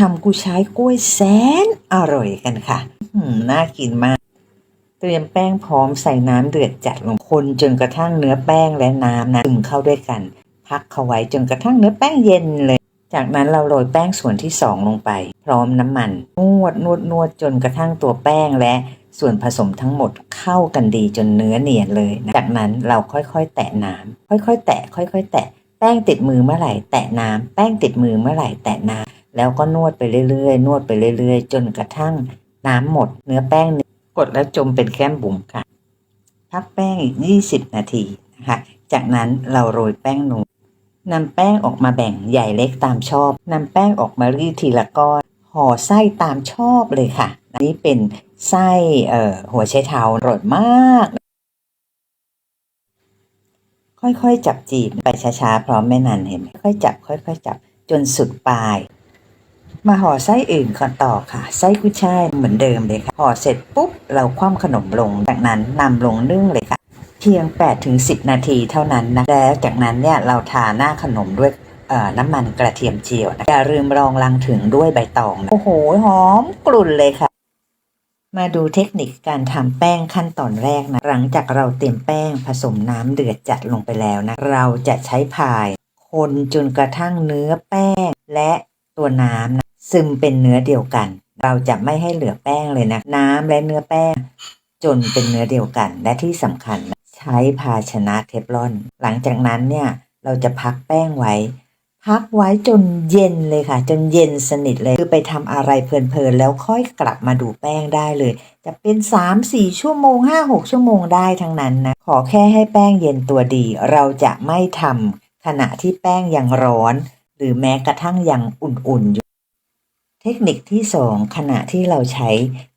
ทำกุยช่ายกล้วยแสนอร่อยกันค่ะน่ากินมาก เตรียมแป้งพร้อมใส่น้ำเดือดจัดลงคนจนกระทั่งเนื้อแป้งและน้ำนะซึมเข้าด้วยกัน พักเขาไว้จนกระทั่งเนื้อแป้งเย็นเลย จากนั้นเราโรยแป้งส่วนที่สองลงไป พร้อมน้ำมันนวดนวดนวดจนกระทั่งตัวแป้งและส่วนผสมทั้งหมดเข้ากันดีจนเนื้อเนียนเลยนะจากนั้นเราค่อยๆ แตะน้ำค่อยๆ แตะ ค่อย ๆ แตะ แป้งติดมือเมื่อไหร่ แตะน้ำแป้งติดมือเมื่อไหร่แตะน้ำ แล้วก็นวดไปเรื่อยๆ นวดไปเรื่อยๆ จนกระทั่งน้ำหมด เนื้อแป้งกดแล้วจมเป็นแก้มบุ๋มค่ะ พักแป้งอีก 20 นาทีนะคะ จากนั้นเราโรยแป้งนูนนำแป้งออกมาแบ่งใหญ่เล็กตามชอบนำแป้งออกมารีดทีละก้อนห่อไส้ตามชอบเลยค่ะ อันนี้เป็นไส้เอ่อหัวไชเท้าอร่อยมาก ค่อยๆ จับจีบไปช้าๆพร้อมแม่นันเห็นไหมค่อยจับ ค่อยๆ จับจนสุดปลาย มาห่อไส้อื่นก่อนต่อค่ะ ไส้กุ้ยช่ายเหมือนเดิมเลยค่ะ ห่อเสร็จปุ๊บ เราคว่ำขนมลง จากนั้นนำลงนึ่งเลยค่ะ เพียง 8-10 นาทีเท่านั้นนะ แล้วจากนั้นเนี่ยเราทาหน้าขนมด้วยน้ำมันกระเทียมเจียวนะอย่าลืมรองรังถึงด้วยใบตองนะโอ้โห หอมกลุ่นเลยค่ะ มาดูเทคนิคการทำแป้งขั้นตอนแรกนะ หลังจากเราเตรียมแป้งผสมน้ำเดือดจัดลงไปแล้วนะ เราจะใช้พาย คนจนกระทั่งเนื้อแป้งและตัวน้ำนะ ซึมเป็นเนื้อเดียวกัน เราจะไม่ให้เหลือแป้งเลยนะ น้ำและเนื้อแป้ง จนเป็นเนื้อเดียวกัน และที่สำคัญใช้ภาชนะเทฟลอน หลังจากนั้นเนี่ยเราจะพักแป้งไว้ พักไว้จนเย็นเลยค่ะ จนเย็นสนิทเลยคือไปทำอะไรเพลินๆแล้วค่อยกลับมาดูแป้งได้เลย จะเป็น 3-4 ชั่วโมง 5-6 ชั่วโมงได้ทั้งนั้นนะ ขอแค่ให้แป้งเย็นตัวดี เราจะไม่ทำขณะที่แป้งยังร้อน หรือแม้กระทั่งยังอุ่นๆอยู่ เทคนิคที่ 2 ขณะที่เราใช้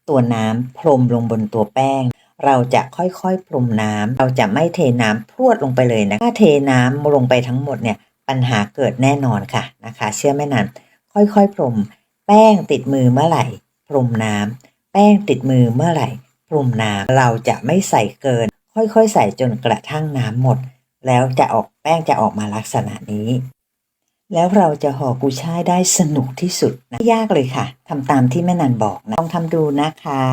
ตัวน้ำพรมลงบนตัวแป้ง เราจะค่อยๆพรมน้ำเราจะไม่เทน้ำพรวดลงไปเลยนะถ้าเทน้ำลงไปทั้งหมดเนี่ยปัญหาเกิดแน่นอนค่ะนะคะ เชื่อไม่นานค่อยๆพรม แป้งติดมือเมื่อไหร่ พรมน้ำแป้งติดมือเมื่อไหร่ พรมน้ำเราจะไม่ใส่เกิน ค่อยๆ ใส่จนกระทั่งน้ำหมด แล้วจะออกแป้งจะออกมาลักษณะนี้ แล้วเราจะห่อกุยช่ายได้สนุกที่สุดนะไม่ยากเลยค่ะทำตามที่แม่นันบอกนะลองทำดูนะคะ